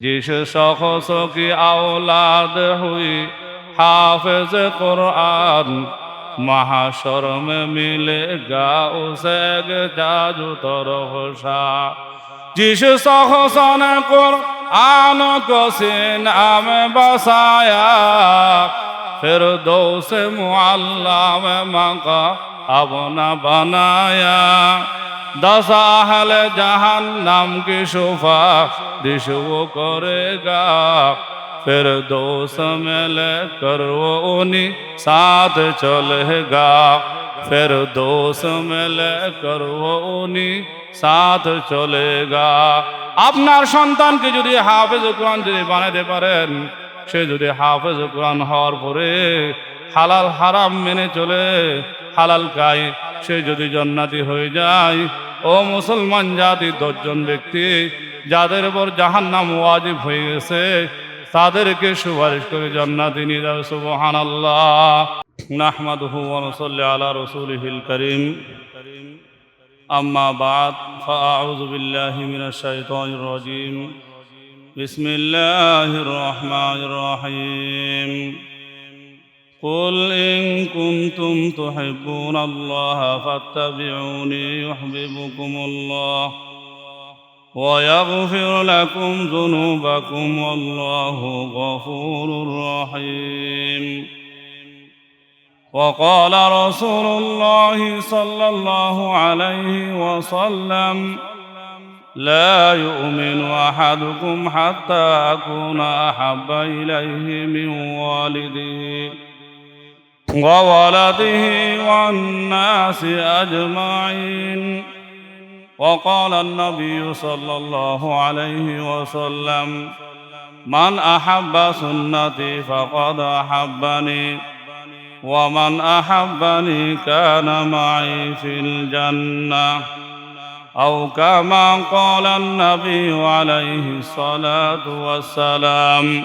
جس شخص کی اولاد ہوئی حافظ قرآن محشر میں ملے گا اسے گجاج ترخشا جس شخص نے قرآن کو سینہ میں بسایا پھر دو سے معلہ میں مقام ابنا بنایا দশ জাহান নাম কি সোফা? দিশু করে গা ফের দোষ মেলে করো উনি, সাথ চলে গা ফের দোষ মেলে করো উনি, সাথ চলে গা আপনার সন্তানকে যদি হাফেজ কোরআন যদি বানাতে পারেন, সে যদি হাফেজ কোরআন হওয়ার পরে হালাল হারাম মেনে চলে, হালাল খায় সে যদি জন্নাতি হয়ে যায় ও মুসলমান জাতি, দশজন ব্যক্তি, যাদের উপর জাহান নাম ওয়াজিব হয়ে গেছে, তাদেরকে সুপারিশ করে জান্নাতি নিয়ে যাবে সুবহান আল্লাহ নাহমাদুহু ওয়ানসল্লি আলা রসুলহিল করিম। আম্মা বাদ ফাউযু বিল্লাহি মিনাশ শাইতানির রাজিম। বিসমিল্লাহির রহমানির রহিম। قل إن كنتم تحبون الله فاتبعوني يحببكم الله ويغفر لكم ذنوبكم والله غفور رحيم وقال رسول الله صلى الله عليه وسلم لا يؤمن احدكم حتى اكون احب اليه من والده وولده والناس أجمعين. وقال النبي صلى الله عليه وسلم من أحب سنتي فقد أحبني. ومن أحبني كان معي في الجنة. أو كما قال النبي عليه الصلاة والسلام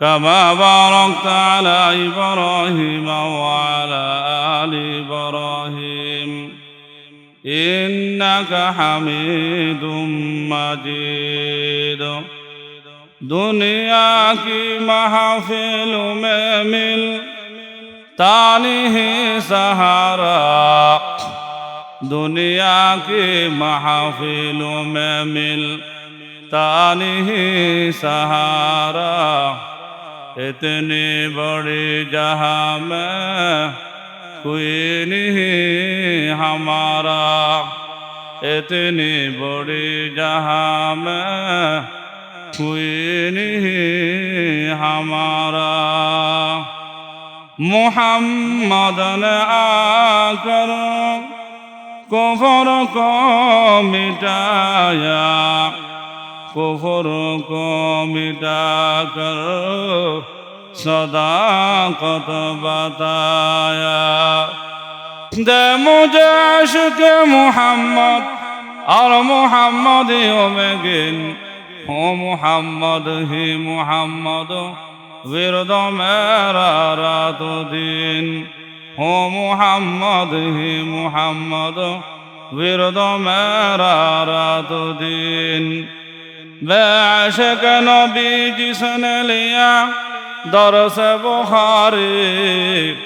كما باركت على إبراهيم وعلى آل إبراهيم إنك حميد مجيد दुनिया की महफिल में मिल तानी ही सहारा दुनिया की महफिलों में मिल तानी ही सहारा इतनी बड़ी जहाँ में कोई नहीं हमारा इतनी बड़ी जहाँ में कोई नहीं हमारा मोहम्मद ने आकर कुफर को मिटाया कुफर को मिटाकर सदाकत बताया दे मुझे अश्क मोहम्मद और मोहम्मदियों में गिन हो मोहम्मद ही मोहम्मद विरद मेरा रात दिन हो मोहम्मद ही मोहम्मद विरद मेरा रात दिन بعشق نبي جسن ليا درس بخاري.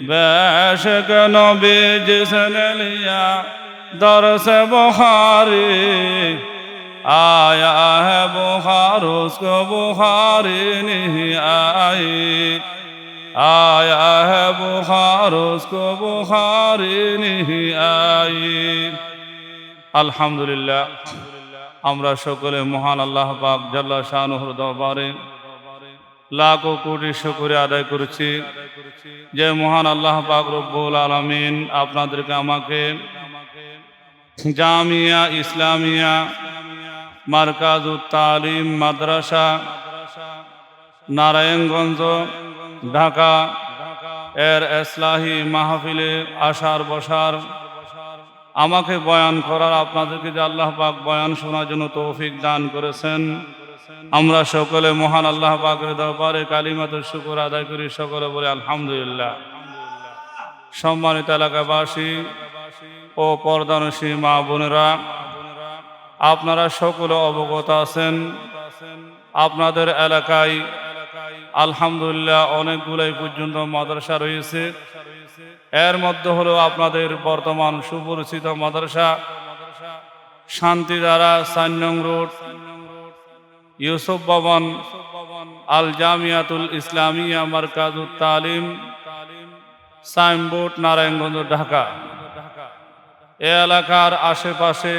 بعشق نبي جسن ليا درس بخاري. آیا ہے بخار اس کو بخاری نہیں آئی. آیا ہے بخار اس کو بخاری نہیں آئی. আমরা সকলে মহান আল্লাহ পাক জাল্লা শাহনুর দরবারে লাখো কোটি শুকুরে আদায় করেছি। যে মহান আল্লাহ পাক রব্বুল আলমিন আপনাদেরকে আমাকে জামিয়া ইসলামিয়া মার্কাজ তালিম মাদ্রাসা নারায়ণগঞ্জ ঢাকা এর এসলাহি মাহফিলে আসার বসার আমাকে বয়ান করার, আপনাদেরকে যে আল্লাহ পাক বয়ান শোনার জন্য তৌফিক দান করেছেন। আমরা সকলে মহান আল্লাহ পাকের দরবারে কালিমাত শুকুর আদায় করি, সকলে বলে আলহামদুলিল্লাহ। সম্মানিত এলাকাবাসী ও পর্দানসী মা বোনেরা, আপনারা সকলে অবগত আছেন, আপনাদের এলাকায় আলহামদুলিল্লাহ অনেকগুলোই পর্যন্ত মাদ্রাসা রয়েছে। এর মধ্যে হলো আপনাদের বর্তমান সুপরিচিত মাদ্রাসা শান্তি দ্বারা সান্যং রোড, ইউসুফ ভবন আল জামিয়াতুল ইসলামিয়া মার্কাজুল তালিম, সাইনবোর্ড, নারায়ণগঞ্জ, ঢাকা। এ এলাকার আশেপাশে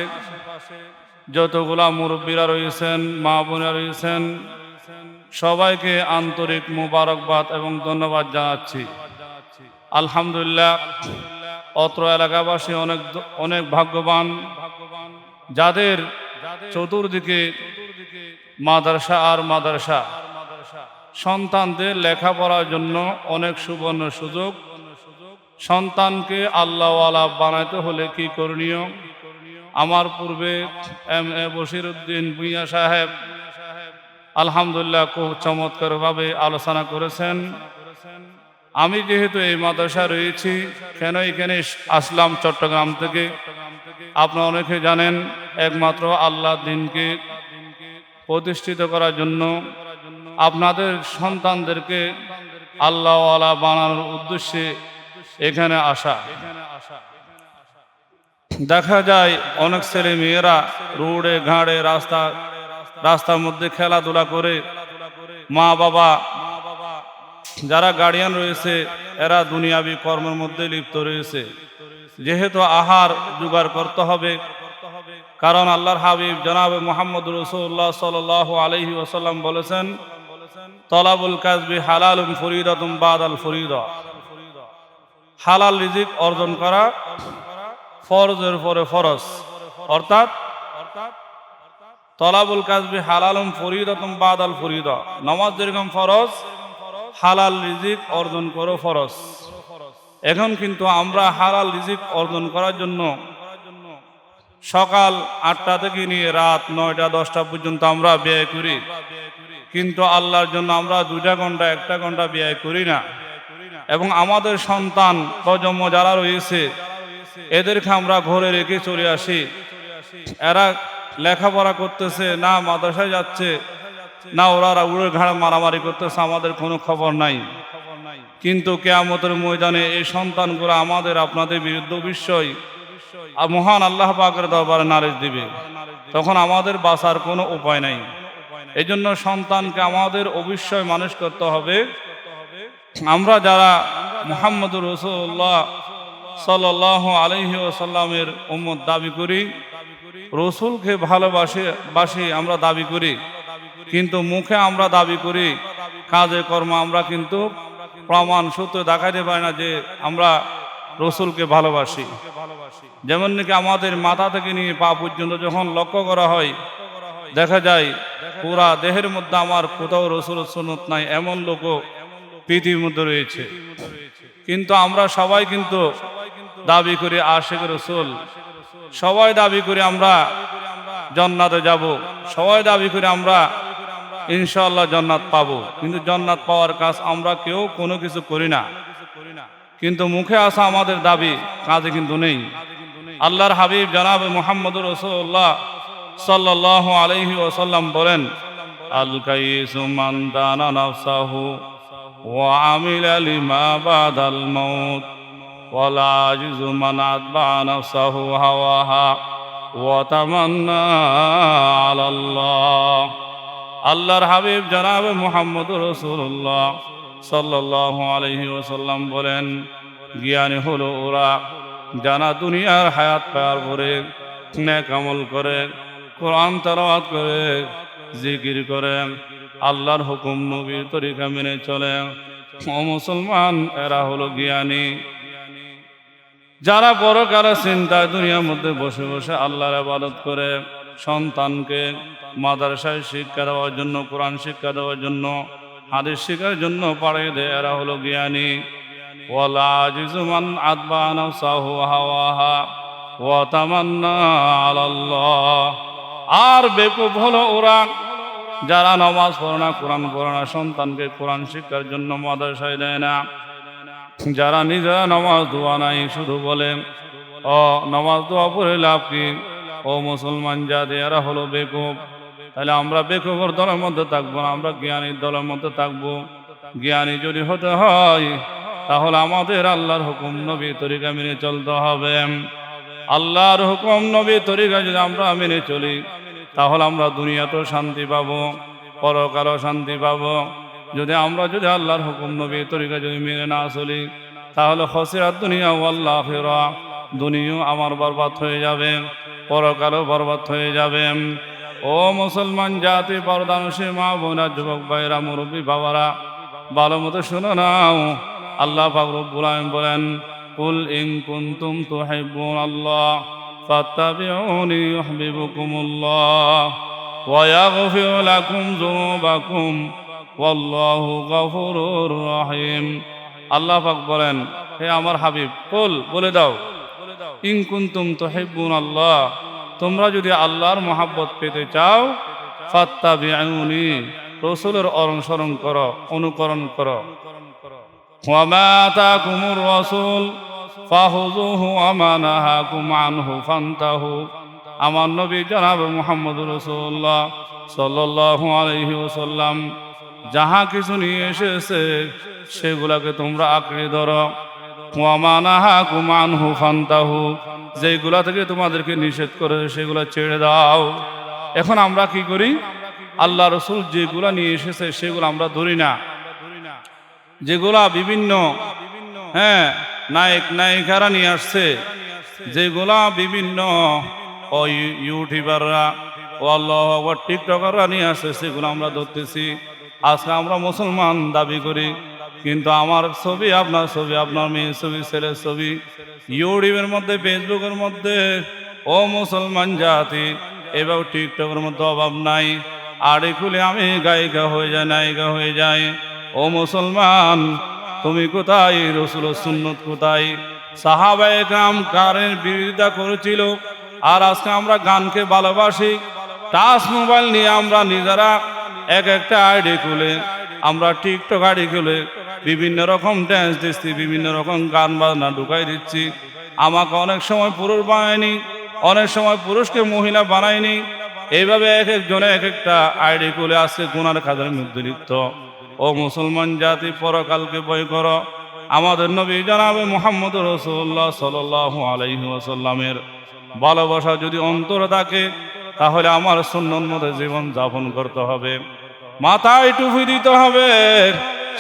যতগুলা মুরব্বীরা রয়েছেন, মা বোনেরা রয়েছেন, সবাইকে আন্তরিক মুবারকবাদ এবং ধন্যবাদ জানাচ্ছি। আলহামদুলিল্লাহ, অত্র এলাকাবাসী অনেক অনেক ভাগ্যবান। যাদের চতুর্দিকে মাদ্রাসা আর মাদ্রাসা, সন্তানদের লেখাপড়ার জন্য অনেক সুবর্ণ সুযোগ। সন্তানকে আল্লাহওয়ালা বানাইতে হলে কি করণীয়? আমার পূর্বে এম এ বশির উদ্দিন ভুইয়া সাহেব আলহামদুলিল্লাহ খুব চমৎকারভাবে আলোচনা করেছেন। আমি যেহেতু এই মাদ্রাসা রয়েছি, কেন এখানে আসলাম চট্টগ্রাম থেকে? আপনারা অনেকে জানেন, একমাত্র আল্লাহ দিনকে প্রতিষ্ঠিত করার জন্য আপনাদের সন্তানদেরকে আল্লাহ আল্লাহওয়ালা বানানোর উদ্দেশ্যে এখানে আসা। দেখা যায়, অনেক ছেলে মেয়েরা রোডে, ঘাড়ে, রাস্তা, রাস্তার মধ্যে খেলাধুলা করে মা বাবা যারা গার্ডিয়ান রয়েছে, এরা দুনিয়াবি কর্মের মধ্যে লিপ্ত রয়েছে। যেহেতু আহার জোগাড় করতে হবে, কারণ আল্লাহর হাবিব জনাব মোহাম্মদ রসুল্লাহ সাল আলহি ওসাল্লাম বলেছেন, তলাবুল কাজবি হালালুম ফরিদাতুম বাদ আল ফরিদ। হালাল রিজিক অর্জন করা ফরজের পরে ফরজ। অর্থাৎ, তলাবুল কাজবি হালালুম ফরিদাতুম বাদ আল ফরিদ। নমাজ যেরকম ফরজ হালাল রিজিক অর্জন করো ফরজ। এখন কিন্তু আমরা হালাল রিজিক অর্জন করার জন্য সকাল আটটা থেকে নিয়ে রাত নয়টা, দশটা পর্যন্ত আমরা ব্যয় করি। কিন্তু আল্লাহর জন্য আমরা দুইটা ঘণ্টা, একটা ঘণ্টা ব্যয় করি না। এবং আমাদের সন্তান, প্রজন্ম যারা রয়েছে, এদেরকে আমরা ঘরে রেখে চলে আসি। এরা লেখাপড়া করতেছে, না মাদ্রাসায় যাচ্ছে না ওরা উড়ে ঘাড় মারামারি করতেছে, আমাদের কোনো খবর নাই। কিন্তু কেয়ামতের ময়দানে এই সন্তানগুলো আমাদের, আপনাদের বিরুদ্ধে অবশ্যই মহান আল্লাহ পাকের দরবারে নারেজ দিবে। তখন আমাদের বাঁচার কোনো উপায় নাই। এই জন্য সন্তানকে আমাদের অবশ্যই মানুষ করতে হবে। আমরা যারা মোহাম্মদ রসুল্লাহ সাল আলহি ওসাল্লামের উম্মত দাবি করি, রসুলকে ভালোবাসে, বাসি আমরা দাবি করি। কিন্তু মুখে আমরা দাবি করি, কাজে কর্ম আমরা কিন্তু প্রমাণ সূত্রে দেখাইতে পারি না যে আমরা রসুলকে ভালোবাসি। যেমন নাকি আমাদের মাথা থেকে নিয়ে পা পর্যন্ত যখন লক্ষ্য করা হয়, দেখা যায় পুরা দেহের মধ্যে আমার কোথাও রসুল সুনত নাই, এমন লোকও পৃথিবীর মধ্যে রয়েছে। কিন্তু আমরা সবাই কিন্তু দাবি করি আশেখ রসুল। সবাই দাবি করি আমরা জন্নাতে যাব। সবাই দাবি করি আমরা ইনশাল্লাহ জন্নাত পাবো। কিন্তু জন্নাত পাওয়ার কাজ আমরা কেউ কোনো কিছু করি না। কিন্তু মুখে আসা আমাদের দাবি, কাজে কিন্তু নেই। আল্লাহর হাবিব জনাব মোহাম্মদ রসুল্লাহ সাল্লাহ আলহি ওসাল্লাম বলেন, আল আল্লাহর হাবিব জনাব মোহাম্মদ রসুল্লাহ সাল্লাহ আলহি ওসাল্লাম বলেন, জ্ঞানী হলো ওরা জানা দুনিয়ার হায়াত পায়ার পরে নেক আমল করে, কোরআন তালাওয়াত করে, জিকির করে, আল্লাহর হুকুম নবীর তরিকা মেনে চলে। ও মুসলমান, এরা হলো জ্ঞানী। যারা বড় কারা চিন্তায় দুনিয়ার মধ্যে বসে বসে আল্লাহর আবাদত করে সন্তানকে মাদ্রাসায় শিক্ষা দেওয়ার জন্য, কোরআন শিক্ষা দেওয়ার জন্য, হাদিস শিকার জন্য পাড়ে দেয়। এরা হলো জ্ঞানী। ওয়ালা আজিজুমান আদবান সাহু হাওয়াহা আলাল্লাহ। আর বেকুব হলো ওরা যারা নামাজ পড়ে না, কোরআন পড়ে না, সন্তানকে কোরআন শিক্ষার জন্য মাদ্রাসায় দেয় না। যারা নিজেরা নামাজ দোয়া নাই, শুধু বলে ও নামাজ দোয়া পড়ে লাভ কি? ও মুসলমান জাতি, এরা হলো বেকুব। তাহলে আমরা বেকুবর দলের মধ্যে থাকব না, আমরা জ্ঞানীর দলের মধ্যে থাকব। জ্ঞানী যদি হতে হয়, তাহলে আমাদের আল্লাহর হুকুম নবী তরিকা মেনে চলতে হবে। আল্লাহর হুকুম নবী তরিকা যদি আমরা মেনে চলি, তাহলে আমরা দুনিয়াতেও শান্তি পাবো, পরকালও শান্তি পাবো। যদি আমরা যদি আল্লাহর হুকুম নবী তরিকা যদি মেনে না চলি, তাহলে খসিরাত দুনিয়া ও আল্লাহ ফেরা দুনিয়াও আমার বরবাদ হয়ে যাবে। পরকালও বরবাদ হয়ে যাবে। ও মুসলমান জাতি, পরদানসী মা বোনা যুবক ভাইরা মুরব্বী বাবারা, ভালো মতো শুনো নাও। আল্লাহ ফাকরুল আলম বলেন, কুল ইন কুনতুম তুহিব্বুন আল্লাহ, ফাত্তাবিউনি ইউহিব্বুকুমুল্লাহ, ওয়া ইয়াগফির লাকুম যুনুবাকুম, ওয়াল্লাহু গফুরুর রহিম। আল্লাহ পাক বলেন, হে আমার হাবিব, কুল বলে দাও। ইন কুনতুম তুহিব্বুন আল্লাহ, তোমরা যদি আল্লাহর মহাব্বত পেতে চাও, ফাত্তাবিউনি, রসুলের অনুসরণ করো, অনুকরণ করো। রাসূল ওয়াসাল্লাম, যাহা কিছু নিয়ে এসেছে, সেগুলাকে তোমরা আঁকড়ে ধরো। যেগুলা থেকে তোমাদেরকে নিষেধ করে সেগুলা ছেড়ে দাও। এখন আমরা কি করি? আল্লাহ রসুল যেগুলা নিয়ে এসেছে সেগুলো আমরা ধরি না। যেগুলা বিভিন্ন হ্যাঁ নায়ক, নায়িকারা নিয়ে আসছে, যেগুলা বিভিন্ন, ও ইউ- ইউটিউবাররা, ও আল্লাহ টিকটকাররা নিয়ে আসছে, সেগুলো আমরা ধরতেছি। আজকে আমরা মুসলমান দাবি করি কিন্তু আমার ছবি, আপনার ছবি, আপনার মেয়ের ছবি, ছেলের ছবি, ইউটিউবের মধ্যে, ফেসবুকের মধ্যে, ও মুসলমান জাতি, এবার টিকটকের মধ্যে অভাব নাই। আড়ে খুলে আমি গায়িকা হয়ে যায় নায়িকা হয়ে যায় ও মুসলমান, তুমি কোথায়? রসুল সুন্নত কোথায়? সাহাবায়ে কাম কারের বিরোধিতা করেছিল। আর আজকে আমরা গানকে ভালোবাসি। টাচ মোবাইল নিয়ে আমরা নিজেরা এক একটা আইডি খুলে আমরা টিকটক আইডি খুলে বিভিন্ন রকম ড্যান্স দিচ্ছি, বিভিন্ন রকম গান বাজনা ঢুকাই দিচ্ছি। আমাকে অনেক সময় পুরুষ বানায়নি, অনেক সময় পুরুষকে মহিলা বানায়নি। এইভাবে এক একজনে এক একটা আইডি খুলে আসছে গুনার খাদের মধ্যে লিপ্ত। ও মুসলমান জাতি, পরকালকে বই কর। আমাদের নবী জানাবে মোহাম্মদ রসুল্লাহ সাল আলাইহি ওয়াসাল্লামের ভালোবাসা যদি অন্তরে থাকে, তাহলে আমার সুন্নত মতো জীবন যাপন করতে হবে। মাথায় টুপি দিতে হবে,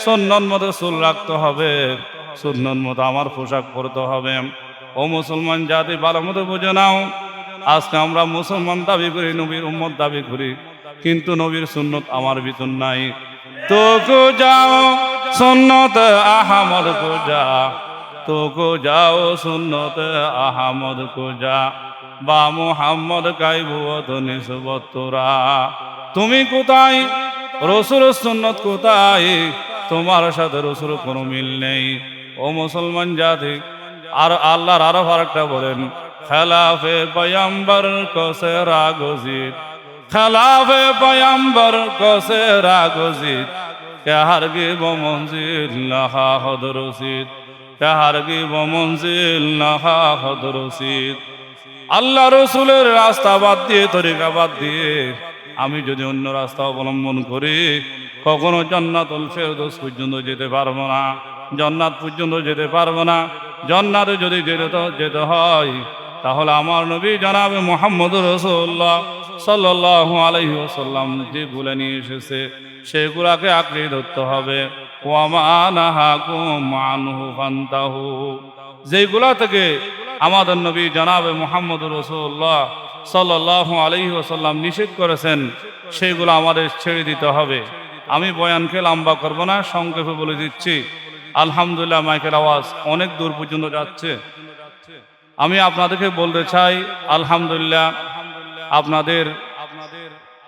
সুন্নত মতো চুল রাখতে হবে, সুন্নত মতো আমার পোশাক পরতে হবে। ও মুসলমান জাতি ভালো মতো বুঝে নাও, আজকে আমরা মুসলমান দাবি করি, নবীর উম্মত দাবি করি, কিন্তু নবীর সুন্নত আমার ভিতর নাই। তো কো যাও সুন্নত আহমদ কো যা তো কো যাও সুন্নত আহমদ কো যা বা মোহাম্মদ কাইবুয়ত নিসবতরা তুমি কোথায় রসুল সুন্নত কোথায়? তোমার সাথে রসুল কোনো মিল নেই। ও মুসলমান জাতি, আর আল্লাহর আরও আরেকটা বলেন, খেলাফে পয়ম্বর কসে রাগজিত খেলাফে পয়ম্বর কসে রাগজিত কাহার গিব মঞ্জিল নাহা হদ রসিদ কাহার গিব মঞ্জিল নাহা হদ রসিদ আল্লাহ রসুলের রাস্তা বাদ দিয়ে, তরিকা বাদ দিয়ে আমি যদি অন্য রাস্তা অবলম্বন করি, কখনো জান্নাতুল ফেরদৌস পর্যন্ত যেতে পারব না। জন্নাত পর্যন্ত যেতে পারব না। জান্নাতে যদি যেতে যেতে হয়, তাহলে আমার নবী জানাবে মোহাম্মদ রসুল্লাহ সাল্লাহ আলহি ওসাল্লাম যেগুলো নিয়ে এসেছে সেগুলাকে আঁকড়ে ধরতে হবে। ওয়ামানাহু ফান্তাহু। যেগুলা থেকে আমাদের নবী জানাবে মোহাম্মদ রসুল্লাহ সাল্লাহ আলহি ওসাল্লাম নিষেধ করেছেন, সেগুলো আমাদের ছেড়ে দিতে হবে। আমি বয়ানকে লম্বা করব না, সংক্ষেপে বলে দিচ্ছি। আলহামদুলিল্লাহ, মাইকের আওয়াজ অনেক দূর পর্যন্ত যাচ্ছে। আমি আপনাদেরকে বলতে চাই, আলহামদুলিল্লাহ, আপনাদের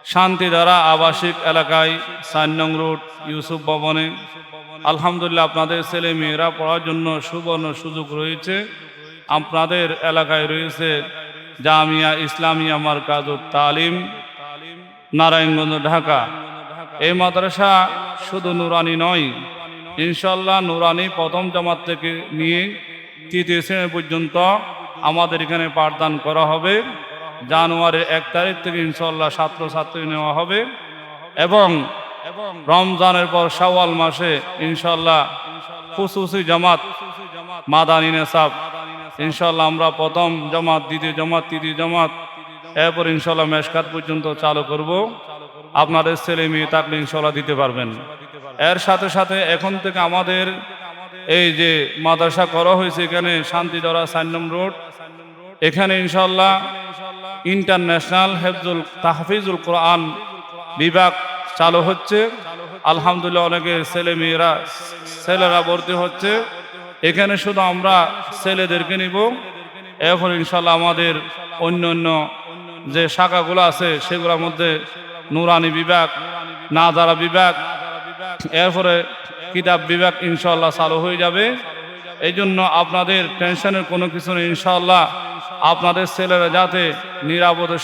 শান্তিধারা আবাসিক এলাকায় চার নং রোড ইউসুফ ভবনে। আলহামদুলিল্লাহ আপনাদের ছেলে মেয়েরা পড়ার জন্য সুবর্ণ সুযোগ রয়েছে। আপনাদের এলাকায় রয়েছে জামিয়া ইসলামিয়া মার্কাজুত তালিম, নারায়ণগঞ্জ, ঢাকা। এই মাদ্রাসা শুধু নুরানি নয় ইনশাল্লাহ নুরানি প্রথম জামাত থেকে নিয়ে তৃতীয় শ্রেণি পর্যন্ত আমাদের এখানে পাঠদান করা হবে। জানুয়ারির এক তারিখ থেকে ইনশাল্লাহ ছাত্রছাত্রী নেওয়া হবে। এবং রমজানের পর শাওয়াল মাসে ইনশাল্লাহ খুসুসি জামাত, মাদানী নেসাব ইনশাল্লাহ আমরা প্রথম জামাত, দ্বিতীয় জামাত, তৃতীয় জামাত, এরপর ইনশাল্লাহ মেশকাত পর্যন্ত চালু করব। আপনাদের ছেলে মেয়ে থাকলে ইনশাল্লাহ দিতে পারবেন। এর সাথে সাথে এখন থেকে আমাদের এই যে মাদ্রাসা করা হয়েছে এখানে শান্তিদরা সান্নম রোড এখানে ইনশাল্লাহ ইন্টারন্যাশনাল হেফজুল তাহফিজুল কোরআন বিভাগ চালু হচ্ছে। আলহামদুলিল্লাহ অনেকে ছেলে মেয়েরা, ছেলেরা ভর্তি হচ্ছে। এখানে শুধু আমরা ছেলেদেরকে নিব। এখন ইনশাল্লাহ আমাদের অন্য অন্য যে শাখাগুলো আছে, সেগুলোর মধ্যে নুরানি বিভাগ নাদারা বিভাগ, এরপরে কিতাব বিভাগ ইনশাল্লাহ চালু হয়ে যাবে। এই জন্য আপনাদের টেনশনের কোনো কিছু নেই ইনশাল্লাহ আপনাদের ছেলেরা যাতে নিরাপদে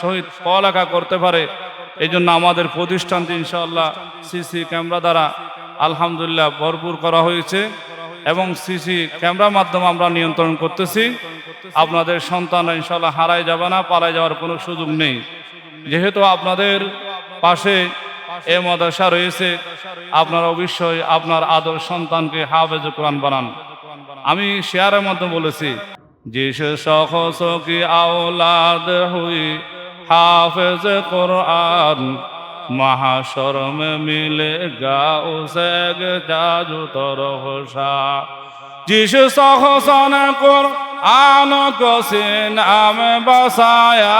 সহিত পড়ালেখা করতে পারে এই জন্য আমাদের প্রতিষ্ঠানটি ইনশাল্লাহ সিসি ক্যামেরা দ্বারা আলহামদুলিল্লাহ ভরপুর করা হয়েছে এবং সিসি ক্যামেরার মাধ্যমে আমরা নিয়ন্ত্রণ করতেছি। আপনাদের সন্তানরা ইনশাল্লাহ হারায় যাবে না, পালায় যাওয়ার কোনো সুযোগ নেই। যেহেতু আপনাদের পাশে এ মাদ্রাসা রয়েছে, আপনারা অবশ্যই আপনার আদর সন্তানকে হাফেজ কোরআন বানান। আমি শেয়ারের মধ্যে বলেছি جس شخص کی اولاد ہوئی حافظ قرآن محشر میں ملے گا اسے جادو ترخشا جس شخص نے قرآن کو سینہ میں بسایا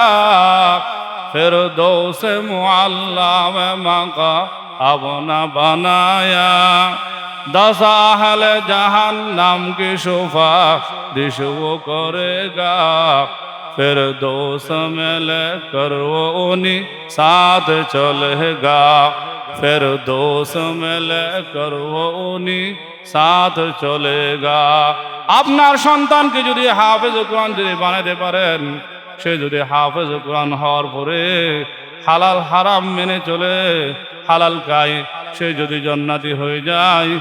پھر دو سے معلہ میں مقام ابنا بنایا দশাহালে জাহান নাম কি সোফা? দিশু করে গা ফের দোষ মেলে করো উনি, সাথ চলেগা। ফের দোষ মেলে করো উনি, সাথ চলেগা। আপনার সন্তানকে যদি হাফেজ কোরআন যদি বানাতে পারেন, সে যদি হাফেজ কোরআন হওয়ার পরে হালাল হারাম মেনে চলে, হালাল কায় সে যদি জন্নাতি হয়ে যায়,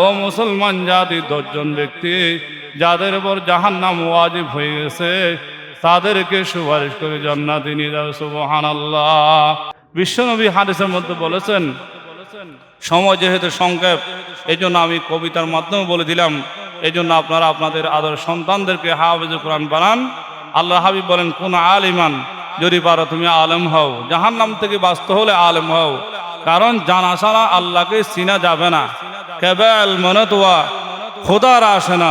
ও মুসলমান জাতি দশজন ব্যক্তি, যাদের উপর জাহান নাম ওয়াজিব হয়ে গেছে, তাদেরকে সুপারিশ করে জান্নাতি নিয়ে যাবে সুবহান আল্লাহ বিশ্বনবী হাদিসের মধ্যে বলেছেন, সময় যেহেতু সংক্ষেপ এই জন্য আমি কবিতার মাধ্যমে বলে দিলাম এই জন্য আপনারা আপনাদের আদর সন্তানদেরকে হাফেজ কোরআন বানান। আল্লাহ হাবিব বলেন, কোন আলিমান, যদি পারো তুমি আলেম হও জাহান নাম থেকে বাঁচত হলে আলেম হও। কারণ জানা ছাড়া আল্লাহকে চিনা যাবে না। কেবল মনে তোয়া, খোদার না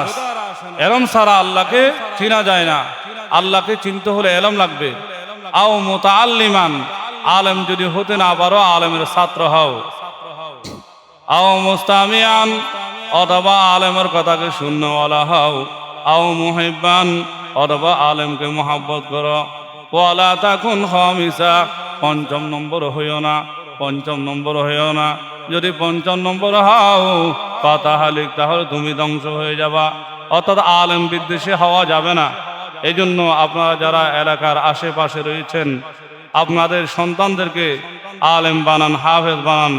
এলম ছাড়া আল্লাহকে চিনা যায় না। আল্লাহকে চিনতে হলে এলম লাগবে। আও মোতা আল্লিমান আলেম যদি হতে না পারো, আলেমের ছাত্র হও। আও মুস্তামিয়ান, অথবা আলেমের কথাকে শূন্যওয়ালা হও। আও মুহিব্বান, অথবা আলেমকে মোহাব্বত করো। ওয়ালা তাকুন হমিসা পঞ্চম নম্বর হইও না। পঞ্চম নম্বর হইও না। যদি পঞ্চম নম্বর হও পাতাহালিক তাহলে তুমি ধ্বংস হয়ে যাবা। অর্থাৎ আলেম বিদ্বেষে হওয়া যাবে না। এই জন্য আপনারা যারা এলাকার আশেপাশে রয়েছেন, আপনাদের সন্তানদেরকে আলেম বানান, হাফেজ বানান।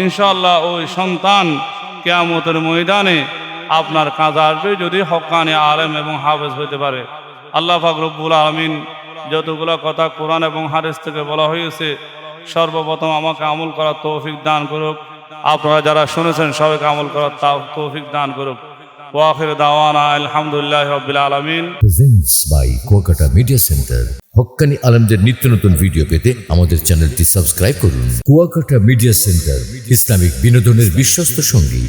ইনশাল্লাহ ওই সন্তান কেয়ামতের ময়দানে আপনার কাজে আসবে যদি হকানে আলেম এবং হাফেজ হইতে পারে। আল্লাহ ফাকরুল আলমিন যতগুলো কথা কোরআন এবং হারেস থেকে বলা হয়েছে সর্বপ্রথম আমাকে আমল করার তৌফিক দান করুক। আপনারা যারা শুনেছেন, সবাইকে আমল করার তৌফিক দান করুক। ওয়াফির দাওয়ানা আলহামদুলিল্লাহ রবিল আলমিন। প্রেজেন্টস বাই কোকাটা মিডিয়া সেন্টার হক্কানি আলমদের নিত্য নতুন ভিডিও পেতে আমাদের চ্যানেলটি সাবস্ক্রাইব করুন। কুয়াকাটা মিডিয়া সেন্টার ইসলামিক বিনোদনের বিশ্বস্ত সঙ্গী।